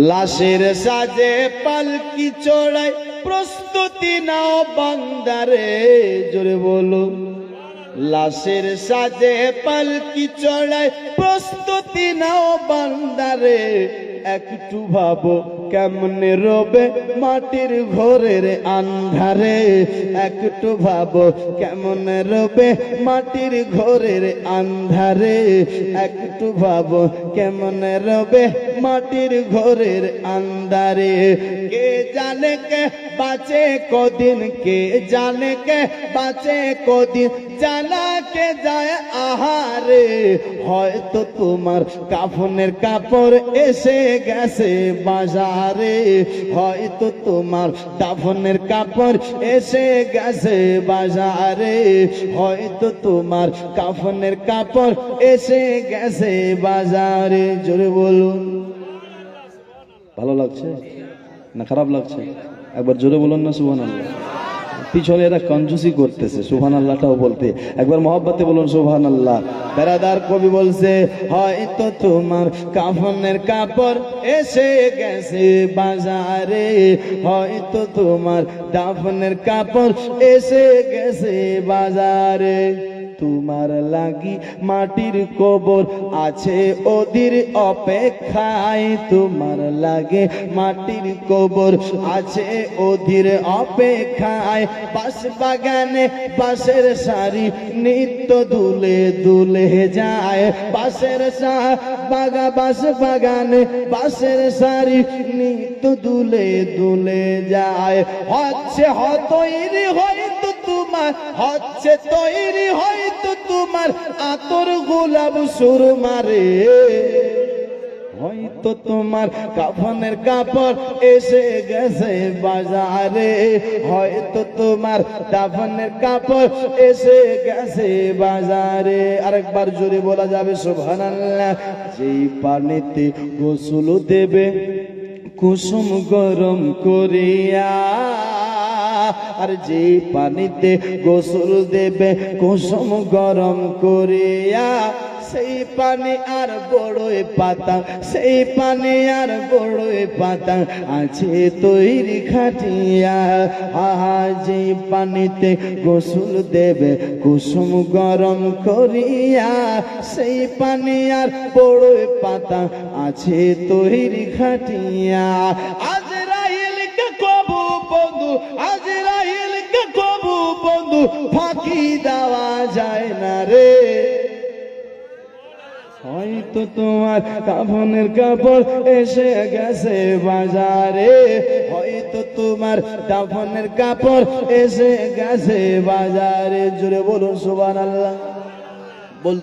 লাশের সাজে পালকি চড়াই, প্রস্তুতি নাও বান্দারে, জোরে বলো। লাশের সাজে পালকি চড়াই, প্রস্তুতি নাও বান্দারে। একটু ভাবো কেমনে রবে মাটির ঘরের আন্ধারে। একটু ভাবো কেমনে রবে মাটির ঘরের আন্ধারে। একটু ভাবো কেমনে রবে মাটির ঘরের আন্দারে কে জানে কে বাঁচে কদিন, কে জানে কে বাঁচে কদিন, জানা কে যায় আহারে। হয়তো তোমার কাফনের কাপড় এসে গেছে বাজারে। হয়তো তোমার দাফনের কাপড় এসে গেছে বাজারে। হয়তো তোমার কাফনের কাপড় এসে গেছে বাজারে। জোরে বলুন। ভালো লাগছে? না খারাপ লাগছে? একবার জোরে বলুন না সুহান আল্লাহ পিছনে এরা কঞ্জুসি করতেছে সুহান আল্লাহটাও বলতে। একবার মহব্বতে বলুন সুহান আল্লাহ বেড়াদার কবি বলছে, হয়তো তোমার কাফনের কাপড় এসে গেছে বাজারে। হয়তো তোমার দাফনের কাপড় এসে গেছে বাজারে। তোমার লাগি মাটির কবর আছে ওদের অপেক্ষায়। তোমার লাগে মাটির কবর আছে ওদের অপেক্ষায়। বাস বাগানে পাশের সারি নিত্য দুলে দুলে যায়। বাসের সা বাগা বাস বাগানে বাসের সারি নিত্য দুলে দুলে যায়। হচ্ছে হতইরি হয়তো তোমার, হচ্ছে তৈরি হয়তো তোমার আতর গোলাপ সুর মারে হয়তো তোমার কাফনের কাপড় এসে গেছে বাজারে। হয়তো তোমার দাফনের কাপড় এসে গেছে বাজারে। আরেকবার জোরে বলা যাবে, সুবহানাল্লাহ। যেই পানিতে গোসল দেবে, কুসুম গরম করিয়া আর যে পানিতে গোসল দেবে, কুসুম গরম করিয়া, সেই পানি আর বড়ই পাতা, সেই পানি আর বড়ই পাতা আছে তৈরি খাটিয়া। আহা যে পানিতে গোসল দেবে, কুসুম গরম করিয়া, সেই পানি আর বড়ই পাতা আছে তৈরি খাটিয়া। ফাঁকি দেওয়া যায় না রে? হয়তো তোমার কাফনের কাপড় এসে গেছে বাজারে। হয়তো তোমার কাফনের কাপড় এসে গেছে বাজারে। জুড়ে বলুন সুবান আল্লাহ বল